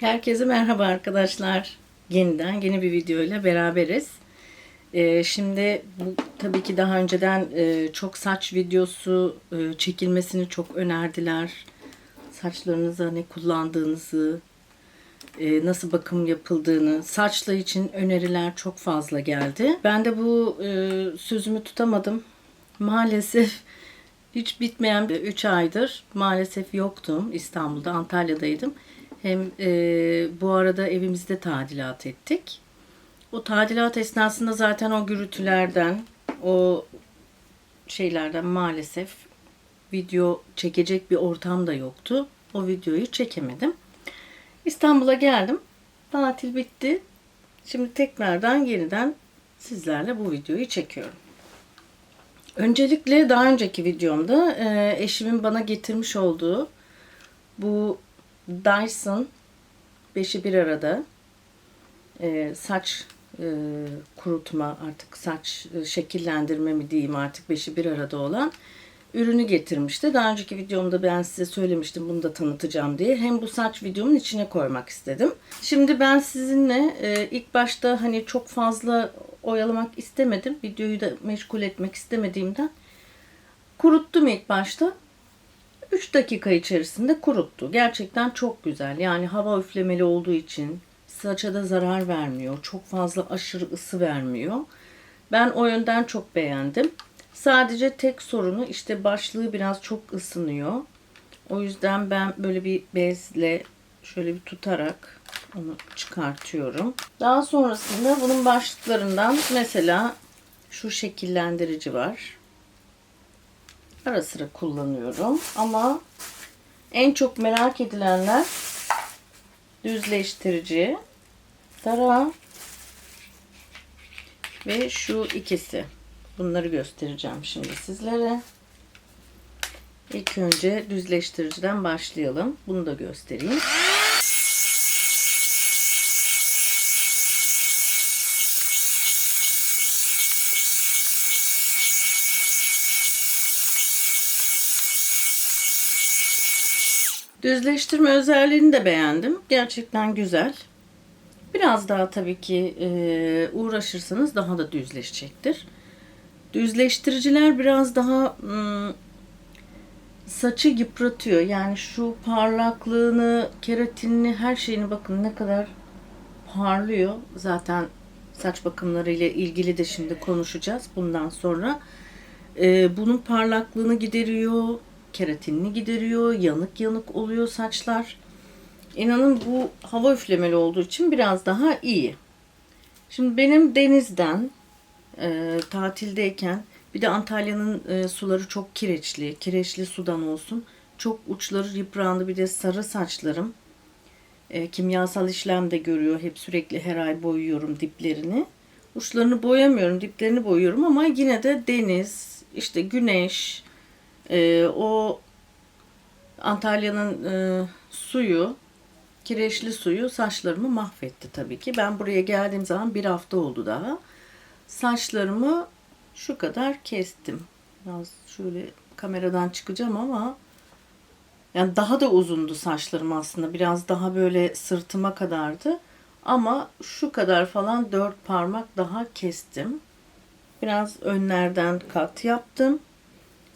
Herkese merhaba arkadaşlar. Yeniden yeni bir video ile beraberiz. Ee, şimdi bu tabii ki daha önceden e, çok saç videosu e, çekilmesini çok önerdiler. Saçlarınıza ne kullandığınızı, e, nasıl bakım yapıldığını, saçla için öneriler çok fazla geldi. Ben de bu e, sözümü tutamadım. Maalesef hiç bitmeyen 3 aydır maalesef yoktum İstanbul'da, Antalya'daydım. Hem e, bu arada evimizde tadilat ettik. O tadilat esnasında zaten o gürültülerden, o şeylerden maalesef video çekecek bir ortam da yoktu. O videoyu çekemedim. İstanbul'a geldim. Tatil bitti. Şimdi tekrardan yeniden sizlerle bu videoyu çekiyorum. Öncelikle daha önceki videomda e, eşimin bana getirmiş olduğu bu Dyson 5'i bir arada e, saç e, kurutma artık saç e, şekillendirme mi diyeyim artık 5'i bir arada olan ürünü getirmişti. Daha önceki videomda ben size söylemiştim bunu da tanıtacağım diye. Hem bu saç videomun içine koymak istedim. Şimdi ben sizinle e, ilk başta hani çok fazla oyalamak istemedim. Videoyu da meşgul etmek istemediğimden kuruttum ilk başta. 3 dakika içerisinde kuruttu. Gerçekten çok güzel. Yani hava üflemeli olduğu için saça da zarar vermiyor. Çok fazla aşırı ısı vermiyor. Ben o yönden çok beğendim. Sadece tek sorunu işte başlığı biraz çok ısınıyor. O yüzden ben böyle bir bezle şöyle bir tutarak onu çıkartıyorum. Daha sonrasında bunun başlıklarından mesela şu şekillendirici var. Ara sıra kullanıyorum ama en çok merak edilenler düzleştirici, tara ve şu ikisi. Bunları göstereceğim şimdi sizlere. İlk önce düzleştiriciden başlayalım. Bunu da göstereyim. Düzleştirme özelliğini de beğendim. Gerçekten güzel. Biraz daha tabii ki e, uğraşırsanız daha da düzleşecektir. Düzleştiriciler biraz daha ım, saçı yıpratıyor. Yani şu parlaklığını, keratinini, her şeyini bakın ne kadar parlıyor. Zaten saç bakımları ile ilgili de şimdi konuşacağız bundan sonra. E, bunun parlaklığını gideriyor, keratinini gideriyor, yanık yanık oluyor saçlar. İnanın bu hava üflemeli olduğu için biraz daha iyi. Şimdi benim denizden e, tatildeyken bir de Antalya'nın e, suları çok kireçli, kireçli sudan olsun. Çok uçları yıprandı bir de sarı saçlarım. E, kimyasal işlem de görüyor. Hep sürekli her ay boyuyorum diplerini. Uçlarını boyamıyorum, diplerini boyuyorum ama yine de deniz, işte güneş, e, o Antalya'nın e, suyu, kireçli suyu saçlarımı mahvetti tabii ki. Ben buraya geldiğim zaman bir hafta oldu daha. Saçlarımı şu kadar kestim. Biraz şöyle kameradan çıkacağım ama yani daha da uzundu saçlarım aslında. Biraz daha böyle sırtıma kadardı. Ama şu kadar falan dört parmak daha kestim. Biraz önlerden kat yaptım.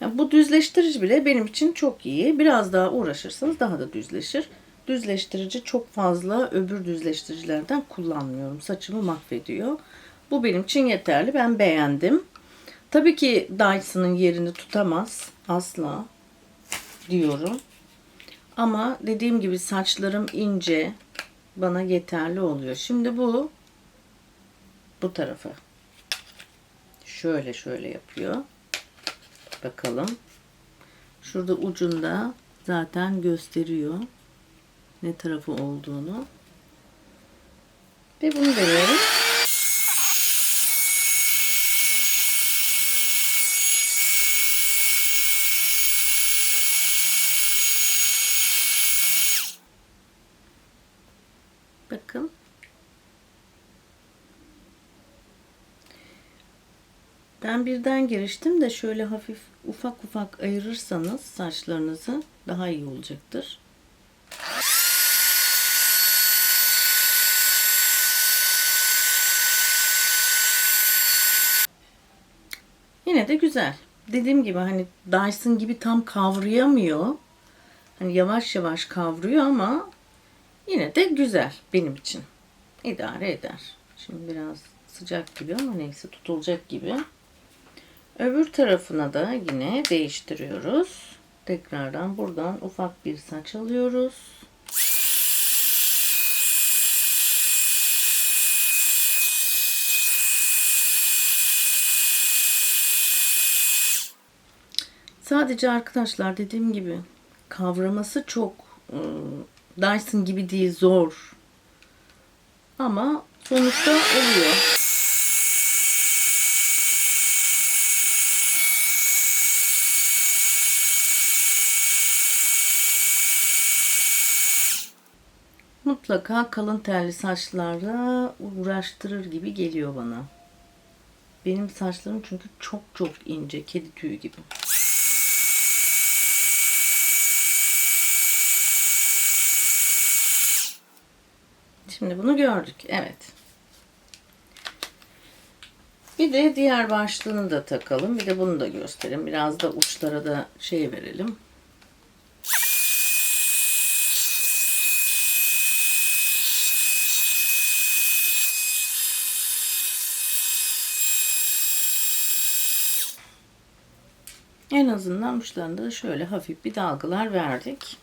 Yani bu düzleştirici bile benim için çok iyi. Biraz daha uğraşırsanız daha da düzleşir. Düzleştirici çok fazla öbür düzleştiricilerden kullanmıyorum. Saçımı mahvediyor. Bu benim için yeterli. Ben beğendim. Tabii ki Dyson'ın yerini tutamaz. Asla diyorum. Ama dediğim gibi saçlarım ince. Bana yeterli oluyor. Şimdi bu bu tarafa. Şöyle şöyle yapıyor. Bakalım. Şurada ucunda zaten gösteriyor ne tarafı olduğunu. Ve bunu deniyorum. Bakın. Ben birden giriştim de şöyle hafif ufak ufak ayırırsanız saçlarınızı daha iyi olacaktır. Yine de güzel. Dediğim gibi hani Dyson gibi tam kavrayamıyor. Hani yavaş yavaş kavruyor ama yine de güzel benim için. İdare eder. Şimdi biraz sıcak gibi ama neyse tutulacak gibi. Öbür tarafına da yine değiştiriyoruz. Tekrardan buradan ufak bir saç alıyoruz. Sadece arkadaşlar dediğim gibi kavraması çok ıı, Dyson gibi değil zor. Ama sonuçta oluyor. Mutlaka kalın telli saçlarla uğraştırır gibi geliyor bana. Benim saçlarım çünkü çok çok ince, kedi tüyü gibi. Şimdi bunu gördük. Evet. Bir de diğer başlığını da takalım. Bir de bunu da gösterelim. Biraz da uçlara da şey verelim. En azından uçlarında da şöyle hafif bir dalgalar verdik.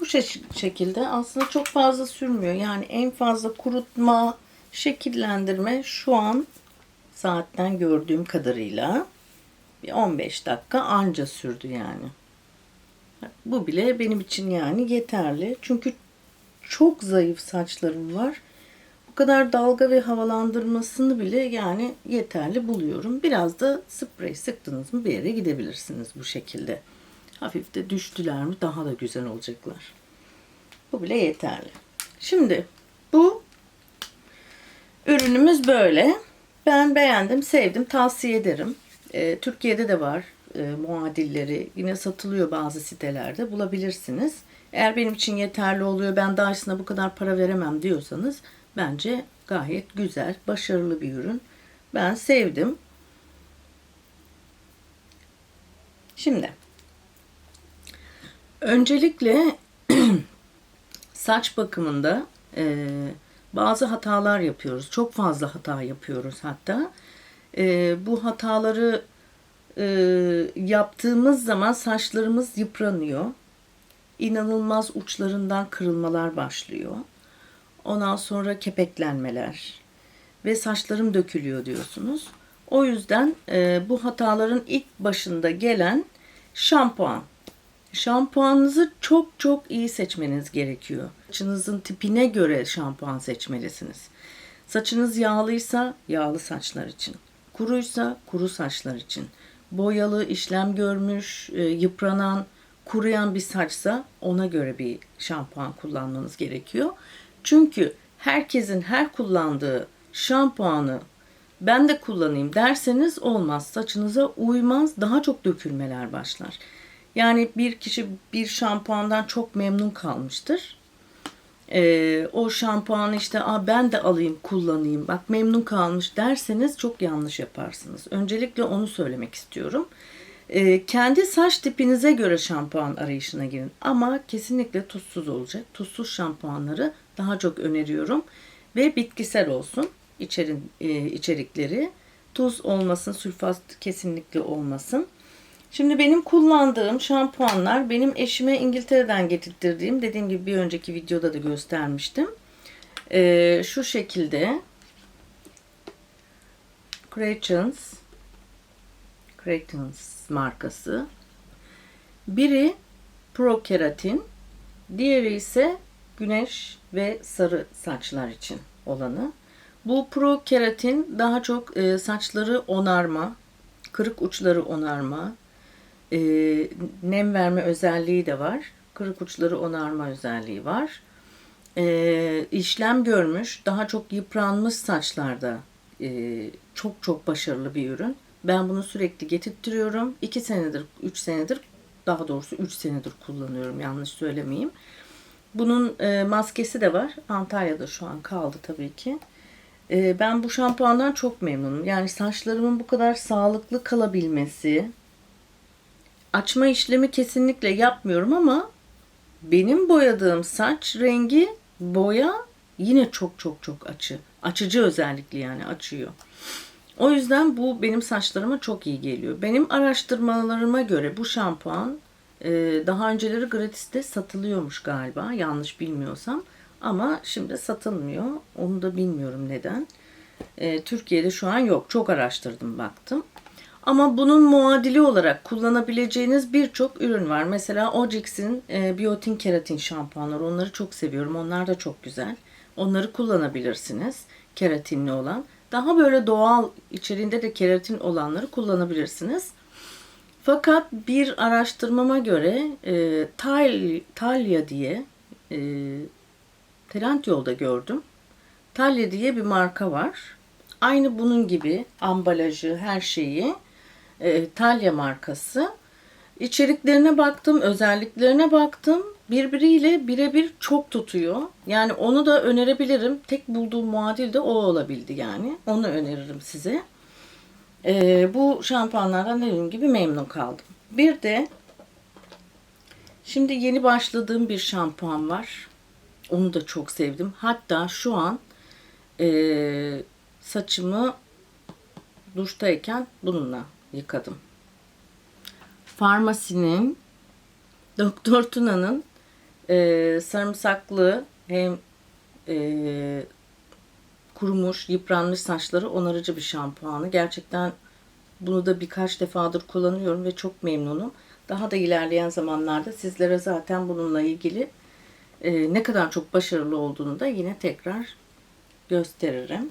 Bu şekilde aslında çok fazla sürmüyor. Yani en fazla kurutma, şekillendirme şu an saatten gördüğüm kadarıyla bir 15 dakika anca sürdü yani. Bu bile benim için yani yeterli. Çünkü çok zayıf saçlarım var. Kadar dalga ve havalandırmasını bile yani yeterli buluyorum. Biraz da sprey sıktınız mı bir yere gidebilirsiniz bu şekilde. Hafif de düştüler mi daha da güzel olacaklar. Bu bile yeterli. Şimdi bu ürünümüz böyle. Ben beğendim, sevdim, tavsiye ederim. Ee, Türkiye'de de var e, muadilleri. Yine satılıyor bazı sitelerde. Bulabilirsiniz. Eğer benim için yeterli oluyor, ben Dyson'a bu kadar para veremem diyorsanız bence gayet güzel, başarılı bir ürün. Ben sevdim. Şimdi öncelikle saç bakımında e, bazı hatalar yapıyoruz. Çok fazla hata yapıyoruz hatta. E, bu hataları e, yaptığımız zaman saçlarımız yıpranıyor. İnanılmaz uçlarından kırılmalar başlıyor. Ondan sonra kepeklenmeler ve saçlarım dökülüyor diyorsunuz. O yüzden e, bu hataların ilk başında gelen şampuan. Şampuanınızı çok çok iyi seçmeniz gerekiyor. Saçınızın tipine göre şampuan seçmelisiniz. Saçınız yağlıysa yağlı saçlar için. Kuruysa kuru saçlar için. Boyalı, işlem görmüş, e, yıpranan, kuruyan bir saçsa ona göre bir şampuan kullanmanız gerekiyor. Çünkü herkesin her kullandığı şampuanı ben de kullanayım derseniz olmaz. Saçınıza uymaz, daha çok dökülmeler başlar. Yani bir kişi bir şampuandan çok memnun kalmıştır. Ee, o şampuanı işte Aa, ben de alayım kullanayım bak memnun kalmış derseniz çok yanlış yaparsınız. Öncelikle onu söylemek istiyorum. Ee, kendi saç tipinize göre şampuan arayışına girin. Ama kesinlikle tuzsuz olacak. Tuzsuz şampuanları daha çok öneriyorum. Ve bitkisel olsun içerin, e, içerikleri. Tuz olmasın, sülfat kesinlikle olmasın. Şimdi benim kullandığım şampuanlar benim eşime İngiltere'den getirttirdiğim dediğim gibi bir önceki videoda da göstermiştim. Ee, şu şekilde Cratons Cratons markası. Biri Pro Keratin, diğeri ise güneş ve sarı saçlar için olanı. Bu Pro Keratin daha çok e, saçları onarma, kırık uçları onarma, e, nem verme özelliği de var. Kırık uçları onarma özelliği var. E, işlem görmüş, daha çok yıpranmış saçlarda çok çok başarılı bir ürün. Ben bunu sürekli getirtiyorum. 2 senedir, 3 senedir, daha doğrusu 3 senedir kullanıyorum. Yanlış söylemeyeyim. Bunun e, maskesi de var. Antalya'da şu an kaldı tabii ki. Ee, ben bu şampuandan çok memnunum. Yani saçlarımın bu kadar sağlıklı kalabilmesi. Açma işlemi kesinlikle yapmıyorum ama benim boyadığım saç rengi boya yine çok çok çok açı. Açıcı özellikle yani açıyor. O yüzden bu benim saçlarıma çok iyi geliyor. Benim araştırmalarıma göre bu şampuan e, daha önceleri gratis'te satılıyormuş galiba yanlış bilmiyorsam. Ama şimdi satılmıyor. Onu da bilmiyorum neden. E, Türkiye'de şu an yok. Çok araştırdım baktım. Ama bunun muadili olarak kullanabileceğiniz birçok ürün var. Mesela Ojix'in e, biotin keratin şampuanları. Onları çok seviyorum. Onlar da çok güzel. Onları kullanabilirsiniz. Keratinli olan. Daha böyle doğal içeriğinde de keratin olanları kullanabilirsiniz. Fakat bir araştırmama göre e, Tal, Talya diye e, Trendyol'da gördüm. Talya diye bir marka var. Aynı bunun gibi ambalajı, her şeyi e, Talya markası. İçeriklerine baktım, özelliklerine baktım. Birbiriyle birebir çok tutuyor. Yani onu da önerebilirim. Tek bulduğum muadil de o olabildi yani. Onu öneririm size. E, bu şampuanlardan dediğim gibi memnun kaldım. Bir de şimdi yeni başladığım bir şampuan var. Onu da çok sevdim. Hatta şu an e, saçımı duştayken bununla yıkadım. Farmasinin Doktor Tuna'nın e, sarımsaklı hem e, kurumuş, yıpranmış saçları onarıcı bir şampuanı. Gerçekten bunu da birkaç defadır kullanıyorum ve çok memnunum. Daha da ilerleyen zamanlarda sizlere zaten bununla ilgili e, ne kadar çok başarılı olduğunu da yine tekrar gösteririm.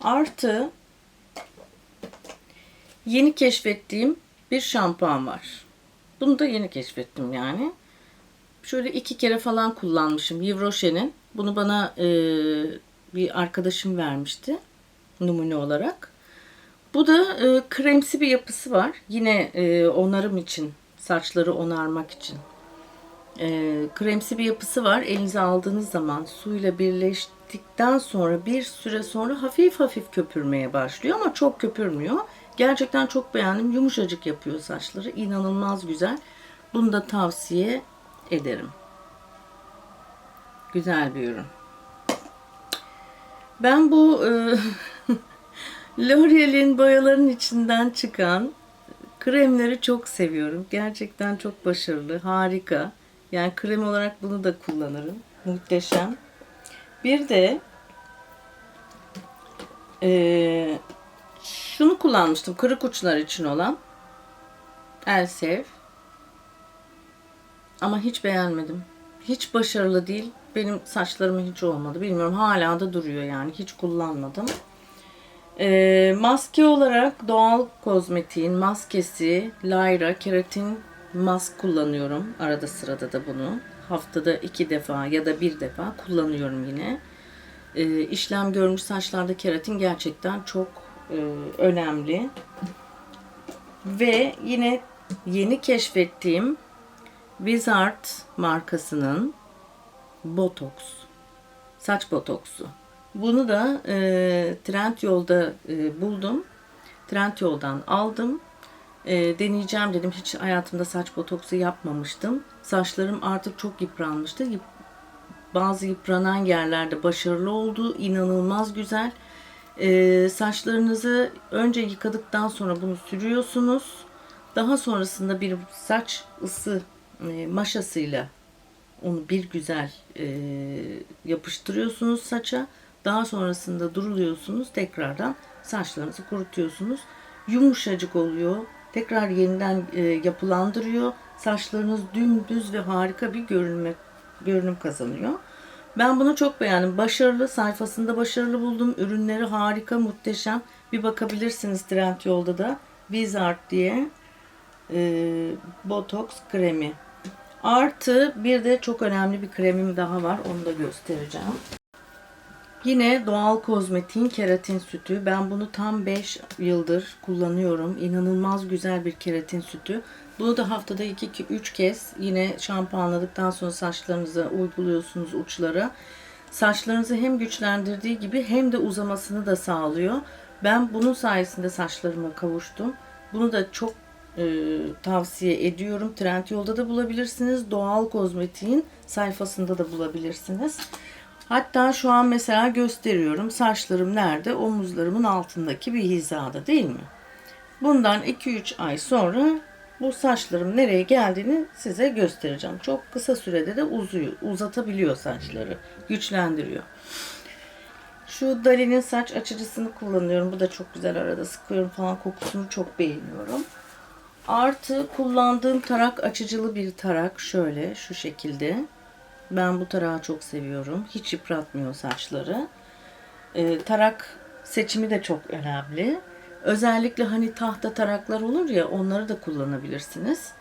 Artı yeni keşfettiğim bir şampuan var. Bunu da yeni keşfettim yani. Şöyle iki kere falan kullanmışım. Yves Rocher'in. Bunu bana e, bir arkadaşım vermişti. Numune olarak. Bu da e, kremsi bir yapısı var. Yine e, onarım için, saçları onarmak için. E, kremsi bir yapısı var. Elinize aldığınız zaman suyla birleştikten sonra bir süre sonra hafif hafif köpürmeye başlıyor ama çok köpürmüyor. Gerçekten çok beğendim. Yumuşacık yapıyor saçları. İnanılmaz güzel. Bunu da tavsiye ederim. Güzel bir ürün. Ben bu e, L'Oreal'in boyaların içinden çıkan kremleri çok seviyorum. Gerçekten çok başarılı, harika. Yani krem olarak bunu da kullanırım. Muhteşem. Bir de e, şunu kullanmıştım. Kırık uçlar için olan. Elsev. Ama hiç beğenmedim. Hiç başarılı değil. Benim saçlarım hiç olmadı. Bilmiyorum hala da duruyor yani. Hiç kullanmadım. Ee, maske olarak doğal kozmetiğin maskesi Lyra keratin mask kullanıyorum. Arada sırada da bunu. Haftada iki defa ya da bir defa kullanıyorum yine. Ee, işlem görmüş saçlarda keratin gerçekten çok e, önemli. Ve yine yeni keşfettiğim Wizard markasının Botox. Saç botoksu. Bunu da e, Trendyol'da e, buldum. Trendyol'dan aldım. E, deneyeceğim dedim. Hiç hayatımda saç botoksu yapmamıştım. Saçlarım artık çok yıpranmıştı. Yıp, bazı yıpranan yerlerde başarılı oldu. İnanılmaz güzel. E, saçlarınızı önce yıkadıktan sonra bunu sürüyorsunuz. Daha sonrasında bir saç ısı e, maşasıyla onu bir güzel e, yapıştırıyorsunuz saça. Daha sonrasında duruluyorsunuz. Tekrardan saçlarınızı kurutuyorsunuz. Yumuşacık oluyor. Tekrar yeniden e, yapılandırıyor. Saçlarınız dümdüz ve harika bir görünme, görünüm kazanıyor. Ben bunu çok beğendim. Başarılı. Sayfasında başarılı buldum. Ürünleri harika, muhteşem. Bir bakabilirsiniz Trendyol'da da. Wizard diye e, Botox kremi. Artı bir de çok önemli bir kremim daha var. Onu da göstereceğim. Yine doğal kozmetiğin keratin sütü. Ben bunu tam 5 yıldır kullanıyorum. İnanılmaz güzel bir keratin sütü. Bunu da haftada 2-3 kez yine şampuanladıktan sonra saçlarınıza uyguluyorsunuz uçlara. saçlarınızı hem güçlendirdiği gibi hem de uzamasını da sağlıyor. Ben bunun sayesinde saçlarıma kavuştum. Bunu da çok e, tavsiye ediyorum. Trendyol'da da bulabilirsiniz. Doğal kozmetiğin sayfasında da bulabilirsiniz. Hatta şu an mesela gösteriyorum. Saçlarım nerede? Omuzlarımın altındaki bir hizada değil mi? Bundan 2-3 ay sonra bu saçlarım nereye geldiğini size göstereceğim. Çok kısa sürede de uzuyor, uzatabiliyor saçları, güçlendiriyor. Şu Dali'nin saç açıcısını kullanıyorum. Bu da çok güzel arada sıkıyorum falan kokusunu çok beğeniyorum. Artı kullandığım tarak açıcılı bir tarak şöyle şu şekilde. Ben bu tarağı çok seviyorum. Hiç yıpratmıyor saçları. Ee, tarak seçimi de çok önemli. Özellikle hani tahta taraklar olur ya onları da kullanabilirsiniz.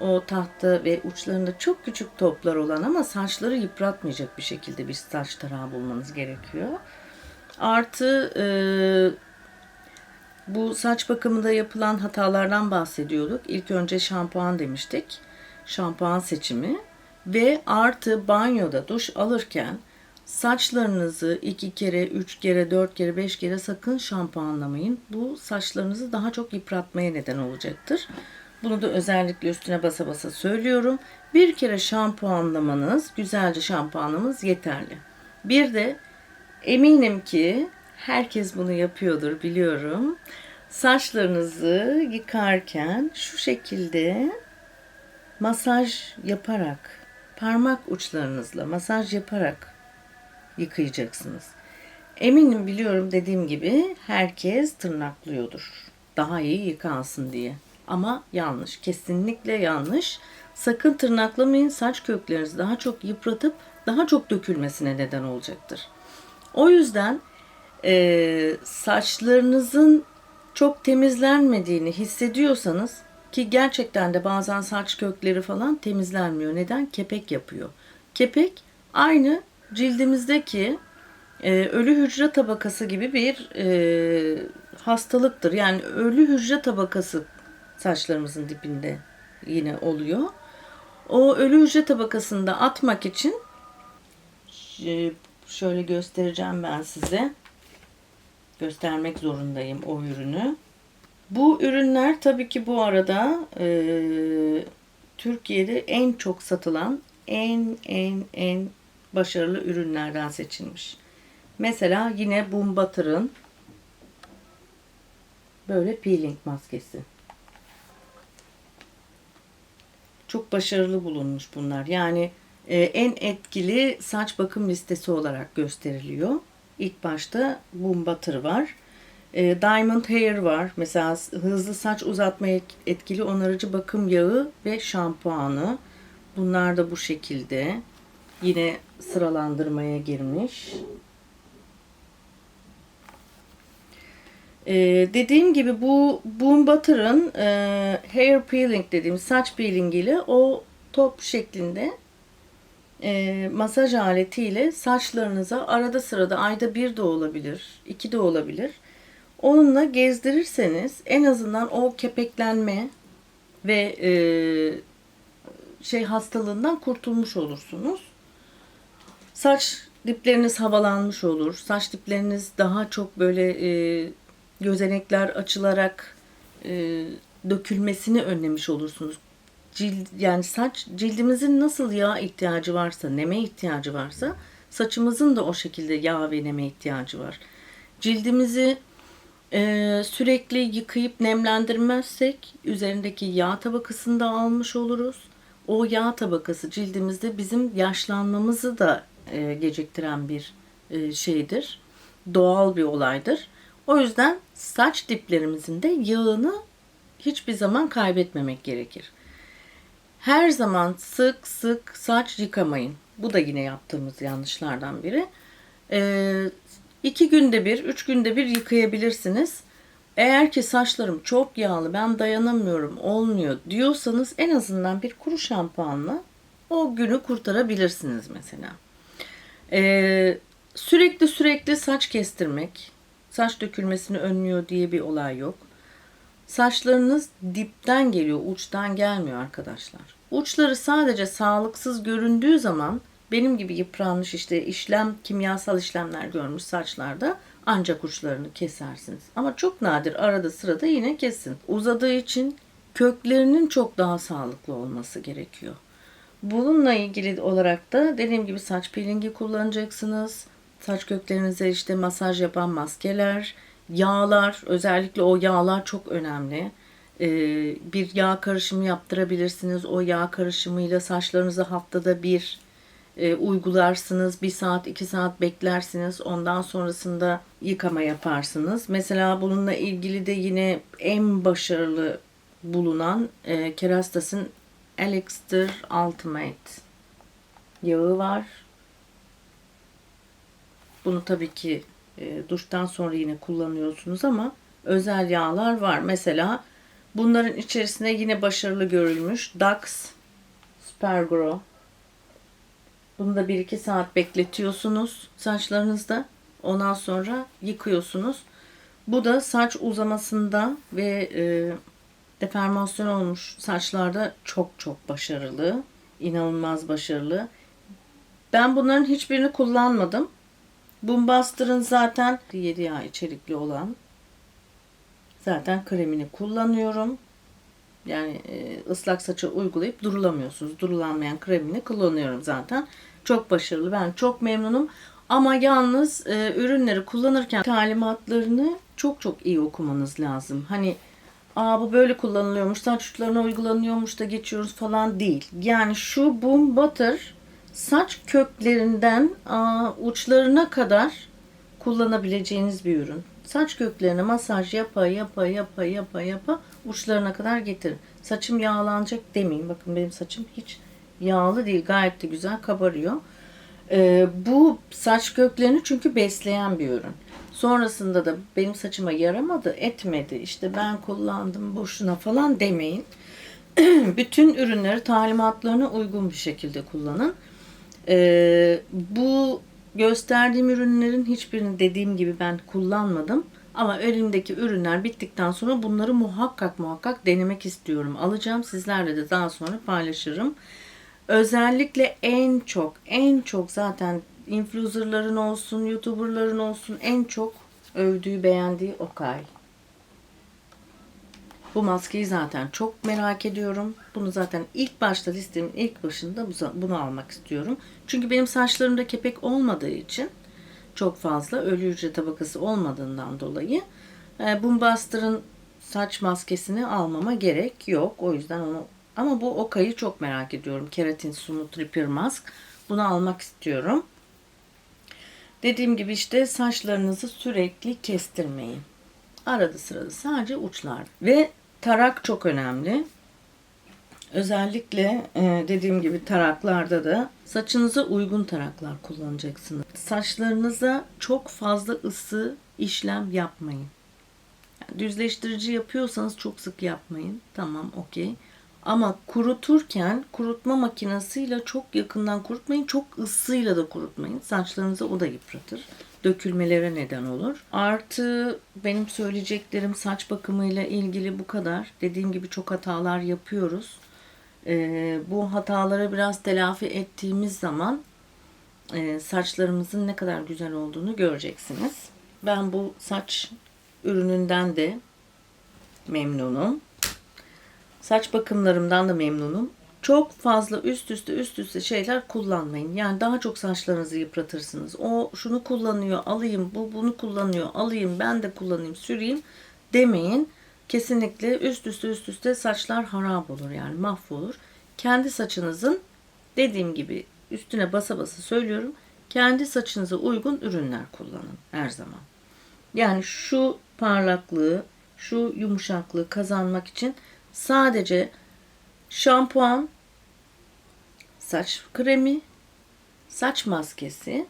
O tahta ve uçlarında çok küçük toplar olan ama saçları yıpratmayacak bir şekilde bir saç tarağı bulmanız gerekiyor. Artı e, bu saç bakımında yapılan hatalardan bahsediyorduk. İlk önce şampuan demiştik. Şampuan seçimi ve artı banyoda duş alırken saçlarınızı iki kere, üç kere, dört kere, beş kere sakın şampuanlamayın. Bu saçlarınızı daha çok yıpratmaya neden olacaktır. Bunu da özellikle üstüne basa basa söylüyorum. Bir kere şampuanlamanız, güzelce şampuanlamanız yeterli. Bir de eminim ki herkes bunu yapıyordur biliyorum. Saçlarınızı yıkarken şu şekilde masaj yaparak, parmak uçlarınızla masaj yaparak yıkayacaksınız. Eminim biliyorum dediğim gibi herkes tırnaklıyordur. Daha iyi yıkansın diye. Ama yanlış. Kesinlikle yanlış. Sakın tırnaklamayın. Saç köklerinizi daha çok yıpratıp daha çok dökülmesine neden olacaktır. O yüzden e, saçlarınızın çok temizlenmediğini hissediyorsanız ki gerçekten de bazen saç kökleri falan temizlenmiyor. Neden? Kepek yapıyor. Kepek aynı cildimizdeki e, ölü hücre tabakası gibi bir e, hastalıktır. Yani ölü hücre tabakası saçlarımızın dibinde yine oluyor. O ölü hücre tabakasını da atmak için e, şöyle göstereceğim ben size. Göstermek zorundayım o ürünü. Bu ürünler tabii ki bu arada e, Türkiye'de en çok satılan en en en başarılı ürünlerden seçilmiş. Mesela yine Boom Butter'ın böyle peeling maskesi. Çok başarılı bulunmuş bunlar. Yani e, en etkili saç bakım listesi olarak gösteriliyor. İlk başta Boom Butter var. E, Diamond Hair var. Mesela hızlı saç uzatmaya etkili onarıcı bakım yağı ve şampuanı. Bunlar da bu şekilde. Yine sıralandırmaya girmiş. Ee, dediğim gibi bu Boom Butter'ın e, hair peeling dediğimiz saç peeling ile o top şeklinde e, masaj aletiyle saçlarınıza arada sırada ayda bir de olabilir, iki de olabilir. Onunla gezdirirseniz en azından o kepeklenme ve e, şey hastalığından kurtulmuş olursunuz. Saç dipleriniz havalanmış olur. Saç dipleriniz daha çok böyle e, gözenekler açılarak e, dökülmesini önlemiş olursunuz. Cild, yani saç cildimizin nasıl yağ ihtiyacı varsa, neme ihtiyacı varsa saçımızın da o şekilde yağ ve neme ihtiyacı var. Cildimizi e, sürekli yıkayıp nemlendirmezsek üzerindeki yağ tabakasını da almış oluruz. O yağ tabakası cildimizde bizim yaşlanmamızı da e, geciktiren bir e, şeydir. Doğal bir olaydır. O yüzden saç diplerimizin de yağını hiçbir zaman kaybetmemek gerekir. Her zaman sık sık saç yıkamayın. Bu da yine yaptığımız yanlışlardan biri. Ee, iki günde bir, üç günde bir yıkayabilirsiniz. Eğer ki saçlarım çok yağlı, ben dayanamıyorum, olmuyor diyorsanız en azından bir kuru şampuanla o günü kurtarabilirsiniz mesela. Ee, sürekli sürekli saç kestirmek, saç dökülmesini önlüyor diye bir olay yok. Saçlarınız dipten geliyor, uçtan gelmiyor arkadaşlar. Uçları sadece sağlıksız göründüğü zaman benim gibi yıpranmış işte işlem, kimyasal işlemler görmüş saçlarda ancak uçlarını kesersiniz. Ama çok nadir arada sırada yine kesin. Uzadığı için köklerinin çok daha sağlıklı olması gerekiyor. Bununla ilgili olarak da dediğim gibi saç peelingi kullanacaksınız. Saç köklerinize işte masaj yapan maskeler, yağlar, özellikle o yağlar çok önemli. Ee, bir yağ karışımı yaptırabilirsiniz. O yağ karışımıyla saçlarınızı haftada bir e, uygularsınız. Bir saat, iki saat beklersiniz. Ondan sonrasında yıkama yaparsınız. Mesela bununla ilgili de yine en başarılı bulunan e, Kerastas'ın Elixir Ultimate yağı var. Bunu tabii ki e, duştan sonra yine kullanıyorsunuz ama özel yağlar var. Mesela bunların içerisinde yine başarılı görülmüş Dax Supergrow. Bunu da 1-2 saat bekletiyorsunuz saçlarınızda. Ondan sonra yıkıyorsunuz. Bu da saç uzamasında ve e, deformasyon olmuş saçlarda çok çok başarılı. İnanılmaz başarılı. Ben bunların hiçbirini kullanmadım. Boombuster'ın zaten 7 yağ içerikli olan zaten kremini kullanıyorum. Yani e, ıslak saça uygulayıp durulamıyorsunuz. Durulanmayan kremini kullanıyorum zaten. Çok başarılı. Ben çok memnunum. Ama yalnız e, ürünleri kullanırken talimatlarını çok çok iyi okumanız lazım. Hani Aa bu böyle kullanılıyormuş, saç uçlarına uygulanıyormuş da geçiyoruz falan değil. Yani şu Boom Butter saç köklerinden aa, uçlarına kadar kullanabileceğiniz bir ürün. Saç köklerine masaj yapa yapa yapa yapa yapa uçlarına kadar getirin. Saçım yağlanacak demeyin. Bakın benim saçım hiç yağlı değil. Gayet de güzel kabarıyor. Ee, bu saç köklerini çünkü besleyen bir ürün. Sonrasında da benim saçıma yaramadı, etmedi. İşte ben kullandım boşuna falan demeyin. Bütün ürünleri talimatlarına uygun bir şekilde kullanın. Ee, bu gösterdiğim ürünlerin hiçbirini dediğim gibi ben kullanmadım. Ama elimdeki ürünler bittikten sonra bunları muhakkak muhakkak denemek istiyorum. Alacağım sizlerle de daha sonra paylaşırım. Özellikle en çok en çok zaten influencerların olsun, youtuberların olsun en çok övdüğü, beğendiği Okay. Bu maskeyi zaten çok merak ediyorum. Bunu zaten ilk başta listemin ilk başında bunu almak istiyorum. Çünkü benim saçlarımda kepek olmadığı için çok fazla ölü hücre tabakası olmadığından dolayı e, Boombuster'ın saç maskesini almama gerek yok. O yüzden onu ama bu Okay'ı çok merak ediyorum. Keratin Smooth Repair Mask. Bunu almak istiyorum. Dediğim gibi işte saçlarınızı sürekli kestirmeyin. Arada sırada sadece uçlar. Ve tarak çok önemli. Özellikle e, dediğim gibi taraklarda da saçınıza uygun taraklar kullanacaksınız. Saçlarınıza çok fazla ısı işlem yapmayın. Düzleştirici yapıyorsanız çok sık yapmayın. Tamam okey. Ama kuruturken kurutma makinesiyle çok yakından kurutmayın. Çok ısıyla da kurutmayın. Saçlarınızı o da yıpratır. Dökülmelere neden olur. Artı benim söyleyeceklerim saç bakımıyla ilgili bu kadar. Dediğim gibi çok hatalar yapıyoruz. Ee, bu hataları biraz telafi ettiğimiz zaman e, saçlarımızın ne kadar güzel olduğunu göreceksiniz. Ben bu saç ürününden de memnunum. Saç bakımlarımdan da memnunum. Çok fazla üst üste üst üste şeyler kullanmayın. Yani daha çok saçlarınızı yıpratırsınız. O şunu kullanıyor, alayım, bu bunu kullanıyor, alayım, ben de kullanayım, süreyim demeyin. Kesinlikle üst üste üst üste saçlar harap olur yani mahvolur. Kendi saçınızın dediğim gibi üstüne basa basa söylüyorum. Kendi saçınıza uygun ürünler kullanın her zaman. Yani şu parlaklığı, şu yumuşaklığı kazanmak için sadece şampuan, saç kremi, saç maskesi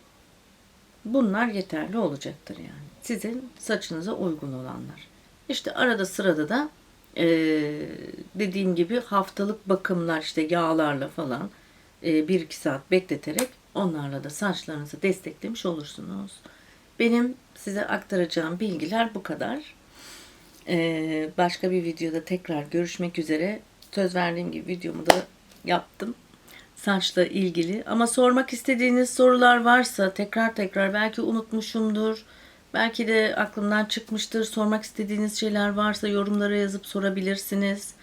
bunlar yeterli olacaktır yani. Sizin saçınıza uygun olanlar. İşte arada sırada da e, dediğim gibi haftalık bakımlar işte yağlarla falan e, 1-2 saat bekleterek onlarla da saçlarınızı desteklemiş olursunuz. Benim size aktaracağım bilgiler bu kadar. Ee, başka bir videoda tekrar görüşmek üzere. Söz verdiğim gibi videomu da yaptım. saçla ilgili. Ama sormak istediğiniz sorular varsa tekrar tekrar belki unutmuşumdur. Belki de aklımdan çıkmıştır. Sormak istediğiniz şeyler varsa yorumlara yazıp sorabilirsiniz.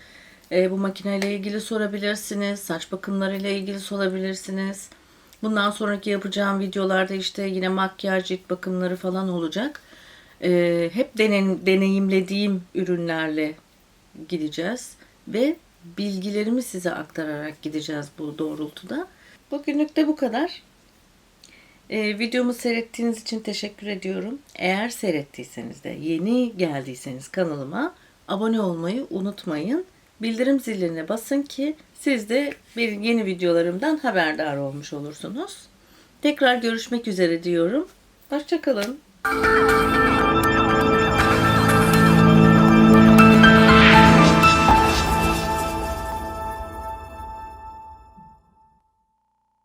E, bu makineyle ilgili sorabilirsiniz. Saç bakımlarıyla ilgili sorabilirsiniz. Bundan sonraki yapacağım videolarda işte yine makyaj, cilt bakımları falan olacak. E, hep denen, deneyimlediğim ürünlerle gideceğiz ve bilgilerimi size aktararak gideceğiz bu doğrultuda. Bugünlük de bu kadar. Ee, videomu seyrettiğiniz için teşekkür ediyorum. Eğer seyrettiyseniz de yeni geldiyseniz kanalıma abone olmayı unutmayın. Bildirim ziline basın ki siz de benim yeni videolarımdan haberdar olmuş olursunuz. Tekrar görüşmek üzere diyorum. Hoşçakalın.